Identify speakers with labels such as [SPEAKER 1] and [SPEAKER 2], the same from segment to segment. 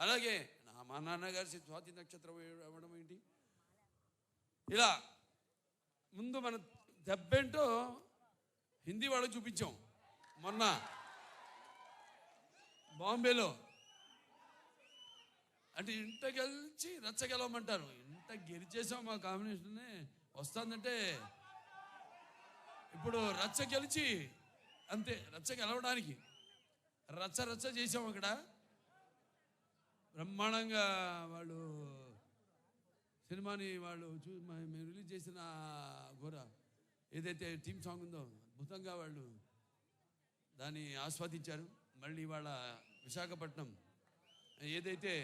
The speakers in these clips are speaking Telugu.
[SPEAKER 1] అలాగే నా మా నాన్నగారి స్వాతి నక్షత్రం అవ్వడం ఏంటి? ఇలా ముందు మన దెబ్బేంటో హిందీ వాళ్ళకి చూపించాం. మొన్న బాంబేలో. అంటే ఇంట గెలిచి రచ్చ గెలవమంటారు. ఇంట గెలిచేసాం మా కాంబినేషన్నే. వస్తుందంటే ఇప్పుడు రచ్చ గెలిచి అంతే రచ్చ గెలవడానికి. రచ్చ రచ్చ చేసాం అక్కడ. బ్రహ్మాండంగా వాళ్ళు సినిమాని వాళ్ళు చూ మేము రిలీజ్ చేసిన ఘోర ఏదైతే టీమ్ సాంగ్ ఉందో అద్భుతంగా వాళ్ళు దాన్ని ఆస్వాదించారు. మళ్ళీ వాళ్ళ విశాఖపట్నం ఏదైతే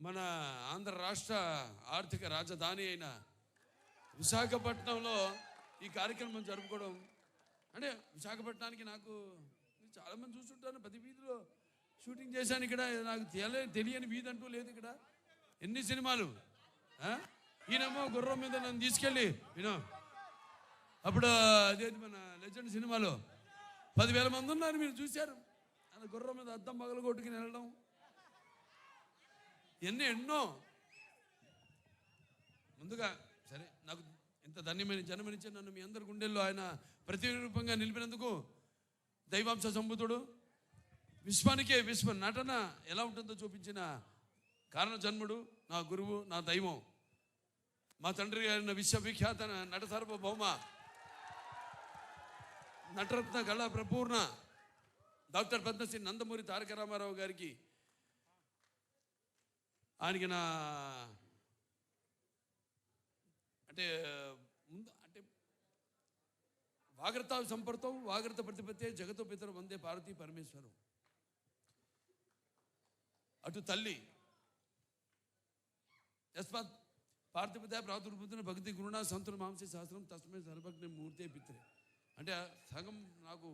[SPEAKER 1] మన ఆంధ్ర రాష్ట్ర ఆర్థిక రాజధాని అయిన విశాఖపట్నంలో ఈ కార్యక్రమం జరుపుకోవడం అంటే విశాఖపట్నానికి నాకు చాలామంది చూస్తుంటాను ప్రతి వీధిలో షూటింగ్ చేశాను ఇక్కడ. నాకు తెలియ తెలియని వీధి అంటూ లేదు ఇక్కడ. ఎన్ని సినిమాలు? ఆ? గుర్రం మీద నన్ను తీసుకెళ్ళి వినో అప్పుడు అదేది మన లెజెండ్ సినిమాలో? పదివేల మంది ఉన్నారు మీరు చూశారు. ఆయన గుర్రం మీద అద్దం పగలు కొట్టుకుని వెళ్ళడం. ఎన్ని ఎన్నో. ముందుగా సరే నాకు ఇంత ధన్యమైన జన్మనిచ్చి నన్ను మీ అందరి గుండెల్లో ఆయన ప్రతిరూపంగా నిలిపినందుకు దైవాంశ సంబుతుడు. విశ్వానికే విశ్వ నటన ఎలా ఉంటుందో చూపించిన కారణ జన్ముడు నా గురువు నా దైవం. మా తండ్రి గారిన విశ్వవిఖ్యాత నట సార్వభౌమ. నటరత్న కళా ప్రపూర్ణ. డాక్టర్ పద్మశ్రీ నందమూరి తారక రామారావు గారికి. ఆయనకి నా అంటే ముందు అంటే వాగ్రత సంపర్తం వాగ్రత ప్రతిపత్తే జగతో పితరు వందే పార్వతీ పరమేశ్వరం. అటు తల్లి. యస్మాత్ పార్థిపత ప్రాతుర్పుతున్న భక్తి గురుణ సంతులు మాంసే శాస్త్రం తస్మే సర్వజ్ఞ మూర్తే పిత్రే. అంటే సగం నాకు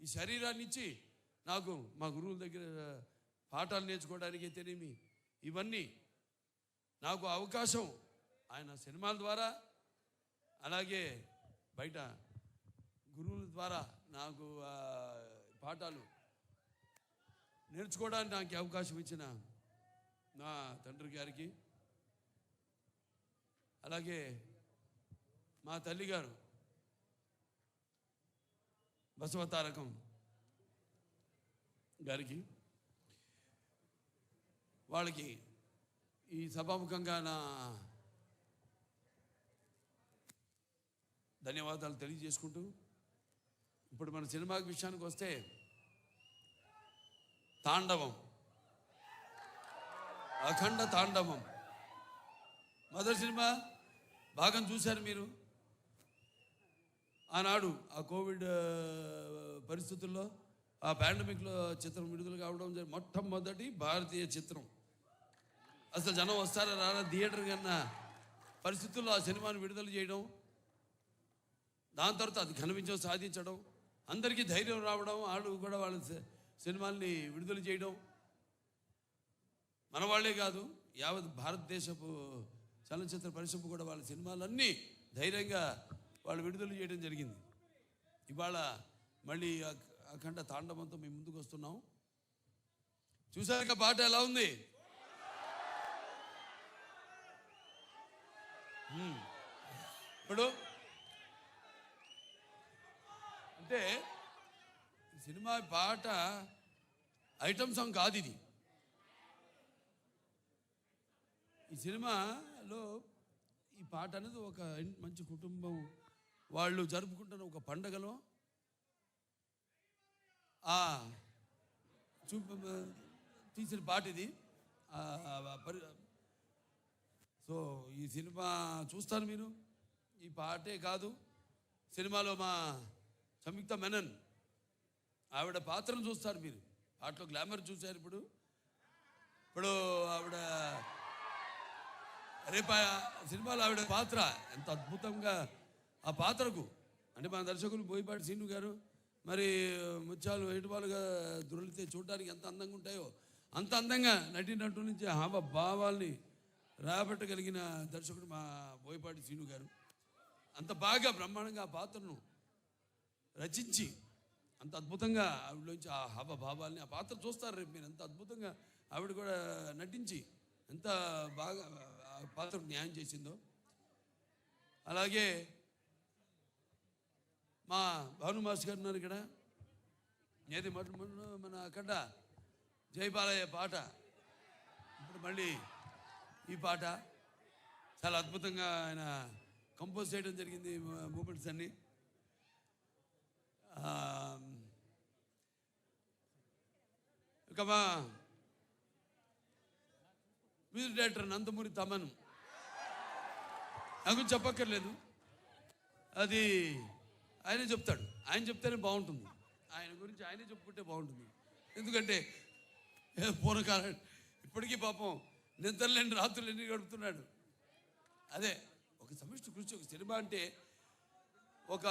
[SPEAKER 1] ఈ శరీరాన్ని ఇచ్చి నాకు మా గురువుల దగ్గర పాఠాలు నేర్చుకోవడానికి అయితేనేమి ఇవన్నీ నాకు అవకాశం. ఆయన సినిమాల ద్వారా అలాగే బయట గురువుల ద్వారా నాకు పాఠాలు నేర్చుకోవడానికి నాకు అవకాశం ఇచ్చిన నా తండ్రి గారికి అలాగే మా తల్లిగారు బసవతారకం గారికి వాళ్ళకి ఈ సభాముఖంగా నా ధన్యవాదాలు తెలియజేసుకుంటూ ఇప్పుడు మన సినిమా విషయానికి వస్తే తాండవం. అఖండ తాండవం. మొదటి సినిమా భాగం చూశారు మీరు? ఆనాడు ఆ కోవిడ్ పరిస్థితుల్లో ఆ పాండమిక్లో చిత్రం విడుదల కావడం జరిగి మొట్టమొదటి భారతీయ చిత్రం. అసలు జనం వస్తారా రారా? థియేటర్ కన్నా పరిస్థితుల్లో ఆ సినిమాను విడుదల చేయడం దాని తర్వాత అది ఘన విజయం సాధించడం అందరికీ ధైర్యం రావడం వాళ్ళు కూడా వాళ్ళ సినిమాల్ని విడుదల చేయడం మన వాళ్ళే కాదు యావత్ భారతదేశపు చలనచిత్ర పరిశ్రమ కూడా వాళ్ళ సినిమాలన్నీ ధైర్యంగా వాళ్ళు విడుదల చేయడం జరిగింది. ఇవాళ మళ్ళీ అఖండ తాండవంతో మేము ముందుకు వస్తున్నాం. చూసాక పాట ఎలా ఉంది? ఇప్పుడు అంటే సినిమా పాట ఐటమ్ సాంగ్ కాదు ఇది. ఈ సినిమాలో ఈ పాట అనేది ఒక మంచి కుటుంబం వాళ్ళు జరుపుకుంటున్న ఒక పండగలో ఆ చూప తీసిన పాట ఇది. సో ఈ సినిమా చూస్తారు మీరు. ఈ పాటే కాదు. సినిమాలో మా సంయుక్త మెనన్ ఆవిడ పాత్రను చూస్తారు మీరు. పాటలో గ్లామర్ చూశారు ఇప్పుడు. ఇప్పుడు ఆవిడ రేపు ఆ సినిమాలో ఆవిడ పాత్ర ఎంత అద్భుతంగా. ఆ పాత్రకు అంటే మన దర్శకులు బోయపాటి సీను గారు మరి ముత్యాలు ఏటుపాలుగా దొరికితే చూడడానికి ఎంత అందంగా ఉంటాయో అంత అందంగా నటినట్టు నుంచి హావ భావాల్ని రాబట్టగలిగిన దర్శకుడు మా బోయపాటి సీను గారు. అంత బాగా బ్రహ్మాండంగా ఆ పాత్రను రచించి అంత అద్భుతంగా ఆవిడలోంచి ఆ హావ భావాల్ని ఆ పాత్ర చూస్తారు రేపు మీరు. ఎంత అద్భుతంగా ఆవిడ కూడా నటించి ఎంత బాగా ఆ పాత్ర న్యాయం చేసిందో. అలాగే మా భాను మాస్ గారు ఉన్నారు ఇక్కడ. ఏది మొట్ట- మన అక్కడ జయపాలయ్య పాట. ఇప్పుడు మళ్ళీ ఈ పాట. చాలా అద్భుతంగా ఆయన కంపోజ్ చేయడం జరిగింది మూమెంట్స్ అన్నీ. ఆ, మా మ్యూజిక్ డైరెక్టర్ నందమూరి తమన్. నాకు చెప్పక్కర్లేదు. అది ఆయనే చెప్తాడు. ఆయన చెప్తేనే బాగుంటుంది. ఆయన గురించి ఆయనే చెప్పుకుంటే బాగుంటుంది. ఎందుకంటే పూర్వకాలం ఇప్పటికీ పాపం నిద్రలేని రాత్రులు ఎన్ని గడుపుతున్నాడు. అదే ఒక సమిష్టి గురించి ఒక సినిమా అంటే ఒక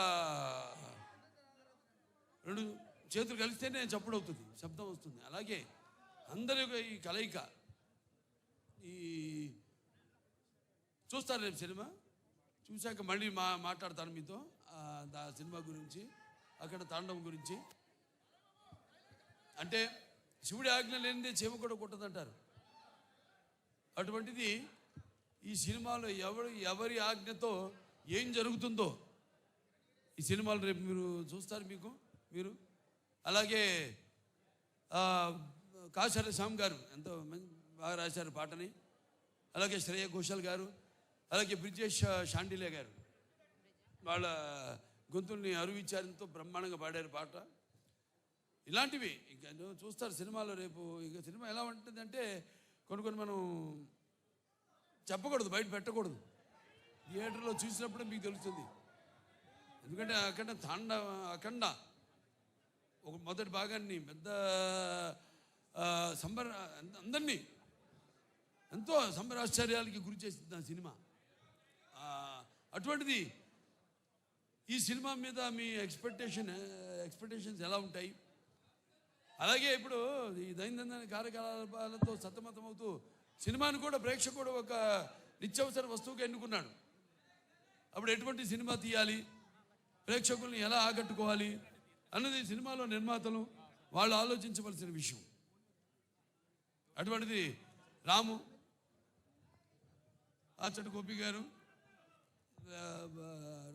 [SPEAKER 1] రెండు చేతులు కలిస్తేనే చప్పుడు అవుతుంది శబ్దం వస్తుంది. అలాగే అందరి ఈ కలయిక ఈ చూస్తారు రేపు సినిమా? చూశాక మళ్ళీ మా మాట్లాడతాను మీతో ఆ, దా సినిమా గురించి అక్కడ తాండవం గురించి. అంటే శివుడి ఆజ్ఞ లేనిదే చెవి కూడా కొట్టదంటారు. అటువంటిది ఈ సినిమాలో ఎవరు ఎవరి ఆజ్ఞతో ఏం జరుగుతుందో ఈ సినిమాలు రేపు మీరు చూస్తారు మీకు మీరు? అలాగే ఆ, స్వామి గారు ఎంతో బాగా రాశారు పాటని. అలాగే శ్రేయ ఘోషాల్ గారు అలాగే బ్రిజేష్ షాండిలే గారు. వాళ్ళ గొంతుల్ని అరువిచ్చారు ఎంతో బ్రహ్మాండంగా పాడారు పాట. ఇలాంటివి ఇంకా నువ్వు చూస్తారు సినిమాలో రేపు. ఇక సినిమా ఎలా ఉంటుంది అంటే కొన్ని కొన్ని మనం చెప్పకూడదు బయట పెట్టకూడదు. థియేటర్లో చూసినప్పుడే మీకు తెలుస్తుంది. ఎందుకంటే అక్కడ తాండ అఖండ. మొదటి భాగాన్ని పెద్ద సంబర అందరినీ ఎంతో సంబరాశ్చర్యాలకి గురి చేసింది ఆ సినిమా. అటువంటిది ఈ సినిమా మీద మీ ఎక్స్పెక్టేషన్ ఎక్స్పెక్టేషన్స్ ఎలా ఉంటాయి? అలాగే ఇప్పుడు ఈ దైనందిన కార్యకలాపాలతో సతమతమవుతూ సినిమాను కూడా ప్రేక్షకుడు ఒక నిత్యవసర వస్తువుగా ఎన్నుకున్నాడు. అప్పుడు ఎటువంటి సినిమా తీయాలి? ప్రేక్షకుల్ని ఎలా ఆకట్టుకోవాలి? అన్నది సినిమాలో నిర్మాతలు వాళ్ళు ఆలోచించవలసిన విషయం. అటువంటిది రాము ఆచట గోపి గారు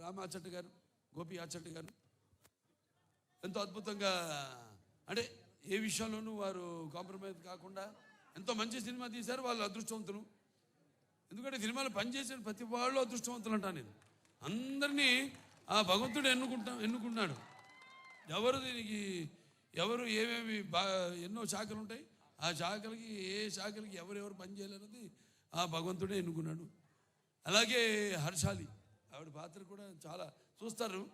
[SPEAKER 1] రామ ఆచట గారు గోపి ఆచట గారు. ఎంతో అద్భుతంగా అంటే ఏ విషయంలోనూ వారు కాంప్రమైజ్ కాకుండా ఎంతో మంచి సినిమా తీశారు వాళ్ళు అదృష్టవంతులు. ఎందుకంటే సినిమాలో పనిచేసిన ప్రతి వాళ్ళు అదృష్టవంతులు అంటాను నేను. అందరినీ ఆ భగవంతుడు ఎన్నుకుంటా ఎన్నుకున్నాడు. ఎవరు దీనికి ఎవరు ఏమేమి బా ఎన్నో శాఖలు ఉంటాయి. ఆ శాఖలకి ఏ శాఖలకి ఎవరెవరు పని చేయాలన్నది ఆ భగవంతుడే ఎన్నుకున్నాడు. అలాగే హర్షాలి ఆవిడ పాత్ర కూడా చాలా చూస్తారు.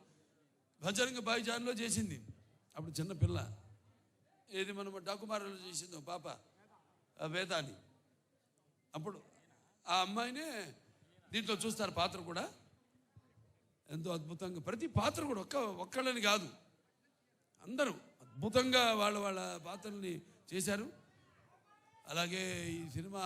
[SPEAKER 1] భజరంగ బాయిజాన్లో చేసింది. అప్పుడు చిన్న పిల్ల. ఏది మనం డాకుమారులో చేసింది ఒక పాప వేదాని అప్పుడు ఆ అమ్మాయినే దీంట్లో చూస్తారు పాత్ర కూడా. ఎంతో అద్భుతంగా. ప్రతి పాత్ర కూడా ఒక్క ఒక్కళ్ళని కాదు. అందరూ అద్భుతంగా వాళ్ళ వాళ్ళ పాత్రల్ని చేశారు. అలాగే ఈ సినిమా